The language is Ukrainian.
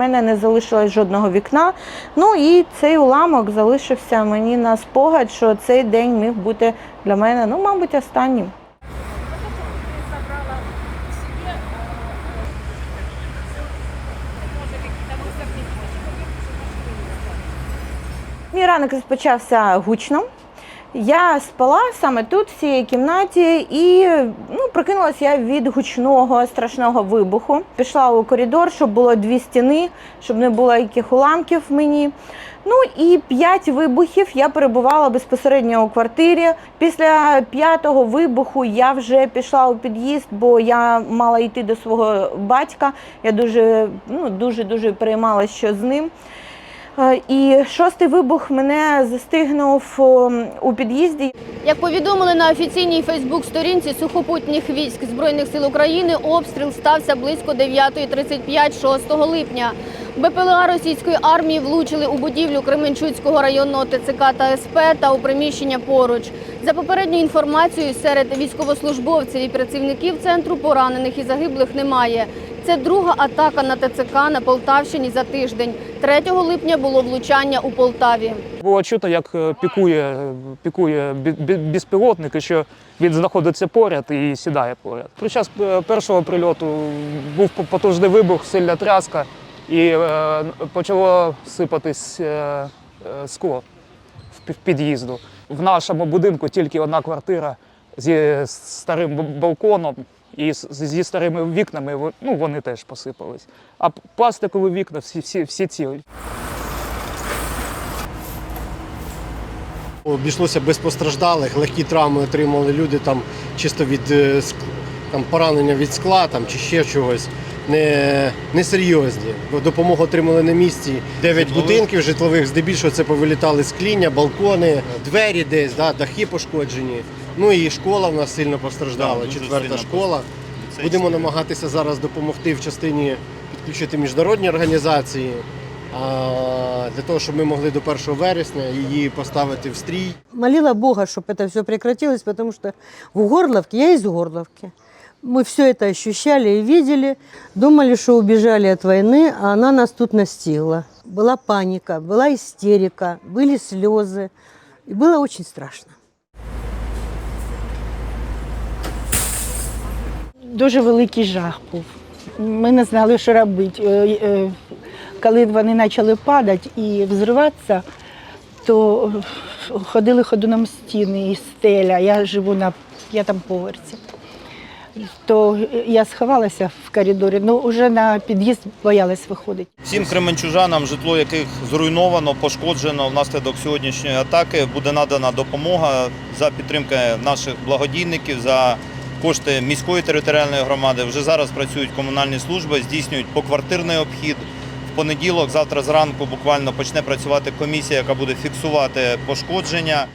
мене не залишилось жодного вікна. Ну і цей уламок залишився мені на спогад, що цей день міг бути для мене, ну, мабуть, останнім. Мій ранок розпочався гучно. Я спала саме тут, в цій кімнаті, і ну, прокинулася я від гучного страшного вибуху. Пішла у коридор, щоб було дві стіни, щоб не було яких уламків мені. Ну і п'ять вибухів я перебувала безпосередньо у квартирі. Після п'ятого вибуху я вже пішла у під'їзд, бо я мала йти до свого батька. Я дуже ну, дуже дуже переймалася, що з ним. Е, І шостий вибух мене застигнув у під'їзді. Як повідомили на офіційній Фейсбук-сторінці сухопутніх військ Збройних сил України, обстріл стався близько 9.35 6 липня. БПЛА російської армії влучили у будівлю Кременчуцького районного ТЦК та СП та у приміщення поруч. За попередньою інформацією, серед військовослужбовців і працівників центру поранених і загиблих немає. Це друга атака на ТЦК на Полтавщині за тиждень. 3 липня було влучання у Полтаві. Було чути, як е, пікує, пікує бі- бі- безпілотник, що він знаходиться поряд і сідає поряд. Під час е, першого прильоту був потужний вибух, сильна тряска, і е, почало сипатись е, е, скло в під'їзду. В нашому будинку тільки одна квартира зі старим балконом і з- зі старими вікнами. Ну, вони теж посипались. А пластикові вікна всі, всі, всі цілі. Обійшлося без постраждалих, легкі травми отримали люди там чисто від е, ск- там, поранення від скла там, чи ще чогось. Не, не серйозні. Допомогу отримали на місці. Дев'ять будинків житлових, здебільшого це повилітали скління, балкони, двері десь, да, дахи пошкоджені. Ну і школа в нас сильно постраждала, Да, дуже четверта сильно школа. Ліцей Будемо стоїть. намагатися зараз допомогти в частині підключити міжнародні організації. а, Для того, щоб ми могли до 1 вересня її поставити в стрій. молила Бога, чтобы это все прекратилось, потому что в Горловке, я из Горловки, мы все это ощущали и видели, думали, что убежали от войны, а она нас тут настигла. Была паника, была истерика, были слезы, и было очень страшно. Дуже великий жах був. Ми не знали, що робити. Е, е, Коли вони почали падати і взриватися, то ходили ходуном стіни і стеля. Я живу на п'ятому поверсі. То я сховалася в коридорі, ну вже на під'їзд боялась виходити. Всім кременчужанам, житло яких зруйновано, пошкоджено внаслідок сьогоднішньої атаки, буде надана допомога за підтримки наших благодійників, за кошти міської територіальної громади. Вже зараз працюють комунальні служби, здійснюють поквартирний обхід. В понеділок, завтра зранку, буквально почне працювати комісія, яка буде фіксувати пошкодження.